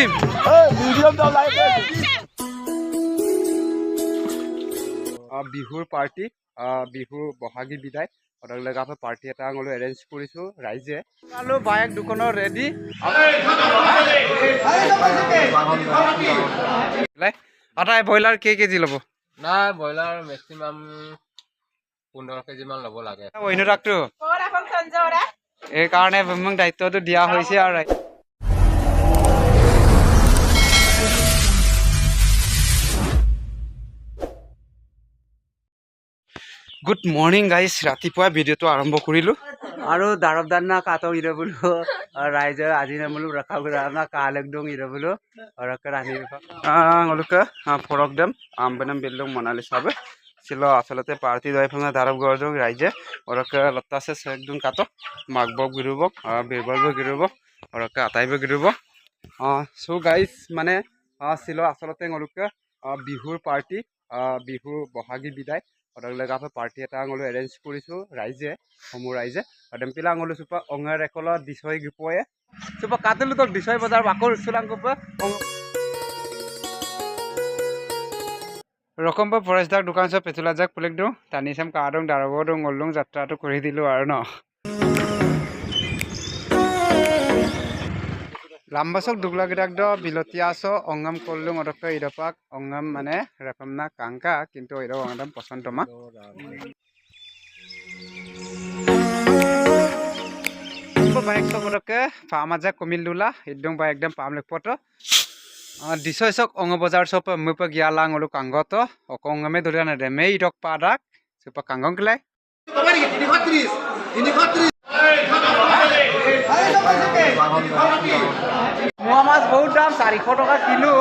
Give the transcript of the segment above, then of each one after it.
Team বিহুৰ party বিহুৰ বহাগী বিদায়। সদায় আমি পাৰ্টি এটা আঙুলো এৰেঞ্জ কৰিছোঁ ৰাইজে। আৰু বাইক দোকানৰ ৰেডি আটাই ব্ৰইলাৰ কেই কেজি ল'ব? নাই ব্ৰইলাৰ মেক্সিমাম পোন্ধৰ কেজিমান ল'ব লাগে। অনুৰাগটো এই কাৰণে মোক দায়িত্বটো দিয়া হৈছে আৰু গুড মৰ্ণিং গাইজ ৰাতিপুৱা ভিডিঅ'টো আৰম্ভ কৰিলোঁ। আৰু দাৰব দানা কাটক ইৰে বোলো। ৰাইজে আজি বোলো ৰখা না কাল একদম ইৰে বোলো। ৰকে ৰান্ধি ফৰক দেম। আম্বেনাম বিল্ডং মনালি চাবে। ছিল আচলতে পাৰ্টি যাই ফেলে দাৰব গড় ৰাইজে। ওরকে লত্তাছে একদম কাটক। মাঘবক গিরুবক বীরবলব গিরুবক ওরকে আটাইব গিরুবক চ' গাইজ মানে ছিল আচলতে ওলোকে বিহুৰ পাৰ্টি বিহুৰ বহাগী বিদায়। সদায় আমি পাৰ্টি এটা আঙুলো এৰেঞ্জ কৰিছোঁ ৰাইজে সমূহ ৰাইজে। দেমপিলা আঙুলো চুপা অঙাৰ একল দিছয় গিপয়ে। কাটিলো তোক দিছয় বজাৰ বাকৰ চুলাংকুপ ৰকম্ব ফৰেষ্ট দাক দোকান চব পেতুলা যাক পুলিক দিওঁ টানি চাম কা দং দং গলদং যাত্ৰাটো কৰি দিলোঁ আৰু ন। লাম্বাচক দুগলাগিদাক দ বিলতীয়া আছ অংগাম কলদং অদক্ক ইদপাক অংগাম মানে রেফামনা কাংকা, কিন্তু ইদ অংগাম পছন্দ মা। বাইক সবরকে ফামাজা কমিল দুলা একদম বা একদম পামলেক পট দিছয় চক অঙ্গ বজার সব মুপ গিয়ালা আঙুলো কাঙ্গত অকঙ্গমে ধরে না রেমে ইডক পাদাক সুপা কাঙ্গং কিলাই মোৱা মাছ বহুত দাম চাৰিশ টকা কিলো।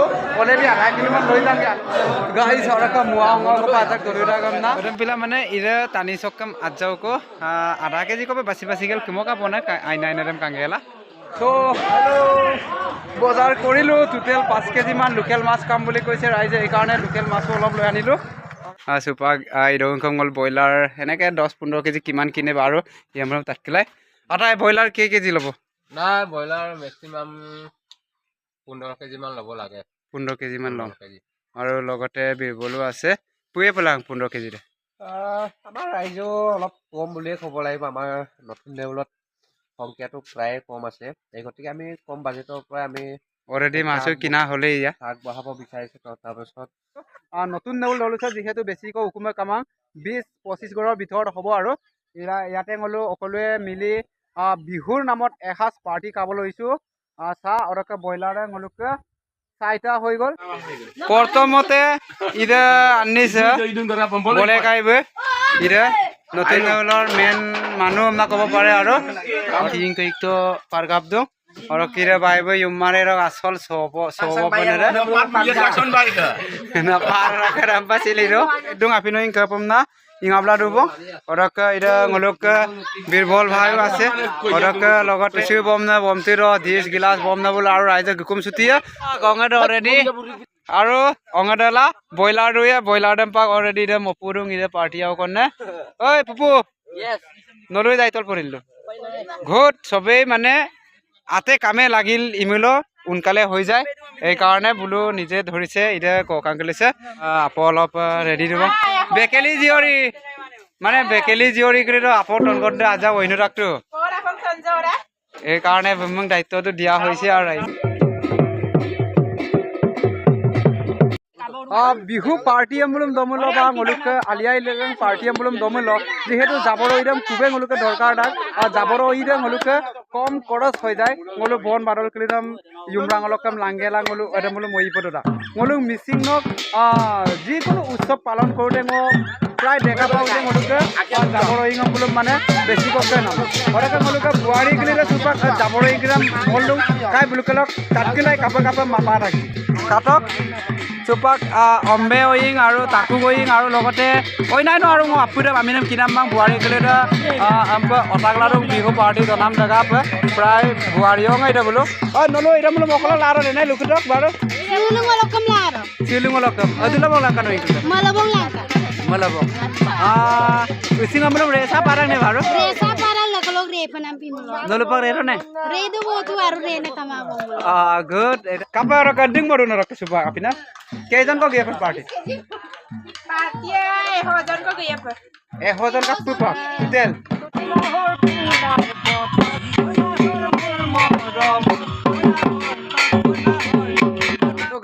অলৰেডি আধা কিলোমান লৈ যাম গাড়ী চৰক মোৱা অংগৰ আজাক ধৰি থাকম না। পিলা মানে ইৰে টানি চকম আজাওকো আধা কেজি কবে বাচি বাচি গেল কিমকা বনাই আইনা আইনা দেম কাংগেলা চ' বজাৰ কৰিলোঁ টোটেল পাঁচ কেজিমান লোকেল মাছ খাম বুলি কৈছে ৰাইজে সেইকাৰণে লোকেল মাছো অলপ লৈ আনিলোঁ। চুপা ইদংখং গ'ল ব্ৰইলাৰ সেনেকৈ দহ পোন্ধৰ কেজি কিমান কিনে বাৰু ইয়াৰ তাত কিলাই আটাই ব্ৰইলাৰ কেই কেজি ল'ব? নাই ব্ৰইলাৰ মেক্সিমাম পোন্ধৰ কেজিমান ল'ব লাগে। পোন্ধৰ কেজিমান ল'ম আৰু লগতে বিৰবলো আছে। পুয়ে পেলাং পোন্ধৰ কেজিতে। আমাৰ ৰাইজেও অলপ কম বুলিয়ে ক'ব লাগিব। আমাৰ নতুন দেউলত সংখ্যাটো প্ৰায়ে কম আছে। এই গতিকে আমি কম বাজেটৰ পৰাই আমি অলৰেডি মাছো কিনা হ'লেই ইয়াত আগবঢ়াব বিচাৰিছোঁ। তাৰপাছত নতুন নেউল ললিছে যিহেতু বেছিকৈ উকুমে কামাং বিছ পঁচিছ ঘৰৰ ভিতৰত হ'ব আৰু। ইয়া- ইয়াতে গ'লো সকলোৱে মিলি বিহুৰ নামত এসাঁজ পাৰ্টি খাবলৈ লৈছোঁ আহ, চাহ অৰকে ব্ৰইলাৰে গ'লোকে চাৰিটা হৈ গ'ল। প্ৰথমতে ইদে আনিছে। বলে ইদে নতুন নেউলৰ মেইন মানুহ আমাক ক'ব পাৰে আৰু। তিন কৈকটো পাৰগাপ দিওঁ। আৰু কিৰে বাইবে ইমানে ৰ আচল চব চব পনেৰে na para karamba siliro dung apino ing kapom na ing abla dubo orak ida ngolok birbol bhai আছে। orak লগত কিছু বম না বমতির দিশ গিলাস বম না বলে আৰু ৰাইজে গুকুম ছুটিয়ে। গঙাদ অলৰেডি আৰু অঙাদলা ব্ৰইলাৰ দুয়ে ব্ৰইলাৰ দেম পাক অলৰেডি দে মপুৰুং ইদে পাৰ্টি আৰু কনে ঐ পুপু। নলৈ দায়িত্বত পৰিলোঁ ঘোট চবেই মানে আতে কামে লাগিল ইমিলো সোনকালে হৈ যায়। সেইকাৰণে বোলো নিজে ধৰিছে এতিয়া ককাং খেলিছে। আপো অলপ ৰেডি দিব। বেকেলি জীয়ৰী। মানে বেকেলি জীয়ৰী কৰি আপৰ টনকত আজা ঐনুৰাকটো সেইকাৰণে মোক দায়িত্বটো দিয়া হৈছে আৰু বিহু পাৰ্টি এম্বুলম দমুল বা মলুকে আলিয়াই লেগেং পাৰ্টি এম্বুলম দমুল। যিহেতু যাবৰ ইদম খুবেই মলুকে দৰকাৰ তাক আৰু যাবৰ ইদম মলুকে কম খৰচ হৈ যায়। মলো বন বাদল কিলিদম ইউমৰাং অলকাম লাংগেলা মলো এদম মলো মৰিপদো মলো মিচিঙক যিকোনো উৎসৱ পালন কৰোঁতে মোক প্ৰায় দেখা পাওঁ যে মলুকে যাবৰ ইঙম বোলো মানে বেছি কমকে নাম। ঘৰকে মলুকে বোৱাৰী কিলিলে চুপাক যাবৰ ইংৰাম মলো কাই বুলুকেলক তাতকিলাই কাপে কাপে মাপা থাকি। কাটক। চুপাক অম্বে ৱয়িং আৰু তাকু ৱয়িং আৰু লগতে অন্যান্য আৰু মই আপুদে আমি নাম কিনাম বাং বোৱাৰী গেলে অটাগলাটো বিহু পাৰ্টি জনাম জেগা প্ৰায় বোৱাৰীও এটা বোলো। অ নলো এটা বোলো মকলা লাৰো নাই লুকুটক বাৰু. চিলিং অলকম অদিলা হৈছিল Malabong langka. মলাব আমলো ৰেচা পাৰাং নে বাৰু? Resa pa ng pimulo. Lalo pang rero na. Rero mo tu aro na na kama mo. Ah, good. Kapa ro kanding mo na ro ka suba ka pina. Kay don ko gyap party. Party ay ho don ko gyap. Eh ho don ka tupa. Tel.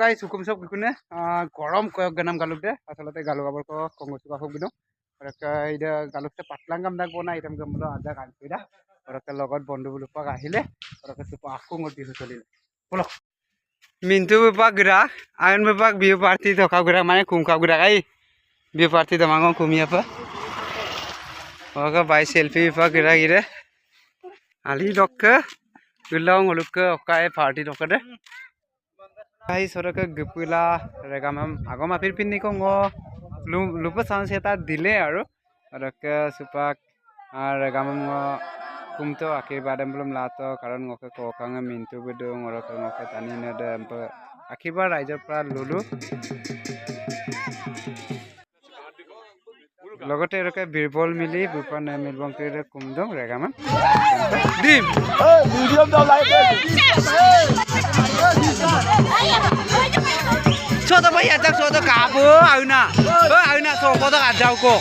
Guys হুকুম চব কিকোনে গৰম কয়ক গানাম গালুক দে আচলতে গালুক আবার কয়ক কংগ চুকা hook দিন এটা গালুকটা পাতলাং গাম দাগ বনাই এটা গাম বলো আজা গান চুই দা লগত বন্ধু বুলুপাক আহিলে আকৌ মই বিহু চলিলে বলক মিন্টু বেপাক গুড়াক আয়ন বেপাক বিহু পাৰ্টি থকা গুড়াক মানে কুমকা গুড়াক আই বিহু পাৰ্টি দমাগ কুমিয়া পৰা বাই চেলফি বিপাক গুড়া গিৰে। আলি লগকে গুলাং হলুককে অকাই পাৰ্টি থকাতে আহি চৰকে গুপিলা ৰেগা মেম আগৰ মাফিৰ পিন্ধি কওঁ লুপ চাঞ্চ এটা দিলে আৰু সৰকে চুপাক ৰেগা মেম kumto akhir badam belum lato karon ngoke ko kanga mintu bedung oraka ngoke tani nada empa akibar raja pra lulu লগতে এরকে বীরবল মিলি বুপা মিলবং তুই কুমদং রেগামান ডিম ছোট ভাই এটা ছোট কাবো আউনা ও আউনা সব তো আজাও কো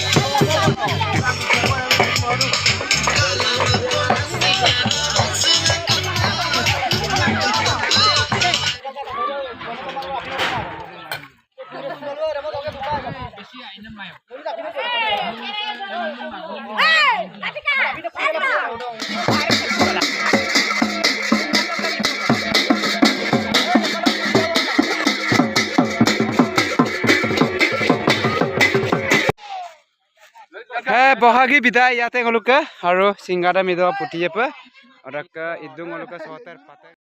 বহাগী বিদায় ইয়াতে গলোকে আৰু চিংগাদা মিদ পুতিয়ে পে আৰু ইদুং গলোকে চহতেৰ পাতে